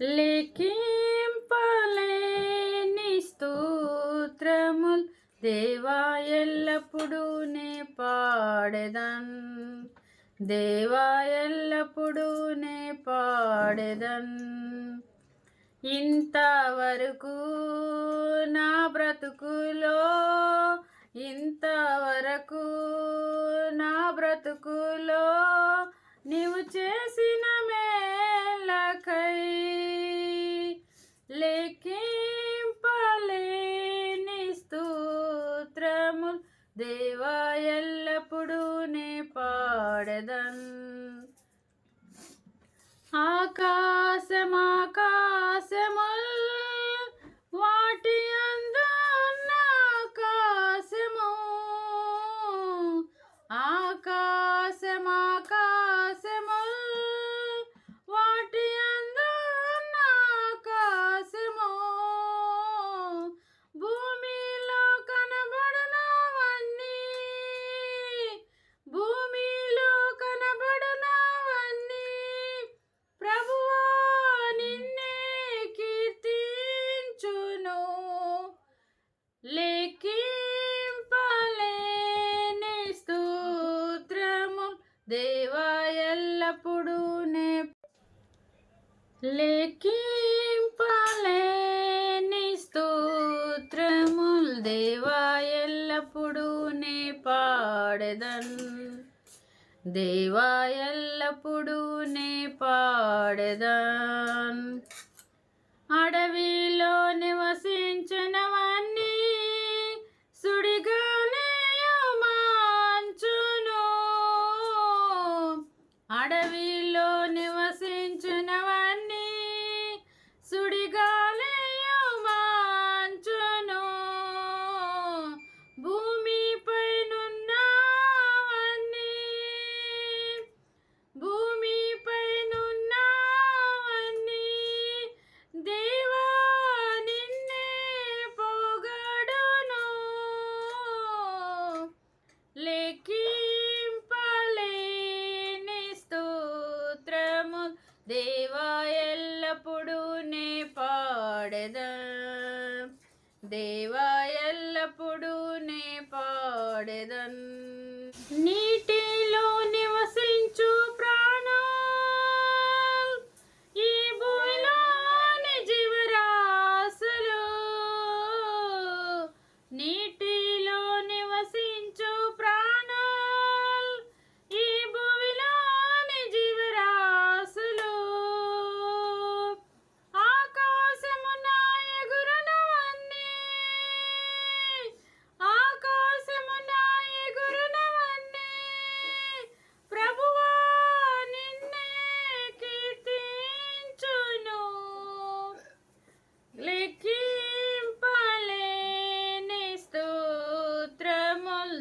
లెక్కింపలేని స్తోత్రముల్ దేవా ఎల్లప్పుడూ నే పాడెదన్. దేవా ఎల్లప్పుడూ నే పాడెదన్. ఇంతవరకు నా బ్రతుకులో ఇంతవరకు నా బ్రతుకులో నీవు చే లెక్కింపలేని లెక్కింపలేని స్తోత్రము దేవా ఎల్లప్పుడూ నే లెక్కింపలేని స్తోత్రముల్ దేవా ఎల్లప్పుడూ నే పాడెదన్. దేవా ఎల్లప్పుడూ నే పాడదన్. అడవిలో నివసించిన దేవా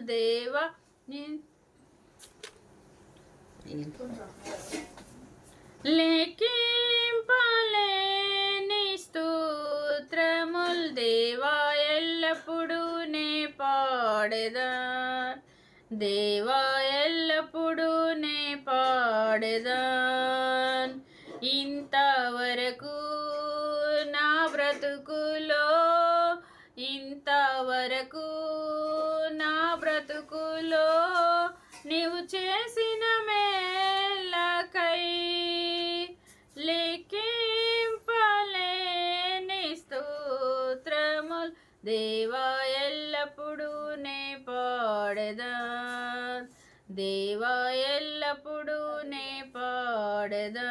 దేవ ని- లెక్కింపలేని స్తోత్రముల్ దేవా ఎల్లప్పుడూ నే పాడేదా దేవా ఎల్లప్పుడూ నే పాడెదాన్ ఇంతవరకు నా బ్రతుకు బ్రతుకులో నీవు చేసిన మేలకై లెక్కింపలేని స్తోత్రముల్ దేవా ఎల్లప్పుడూ నే పాడదా దేవా ఎల్లప్పుడూ నే పాడదా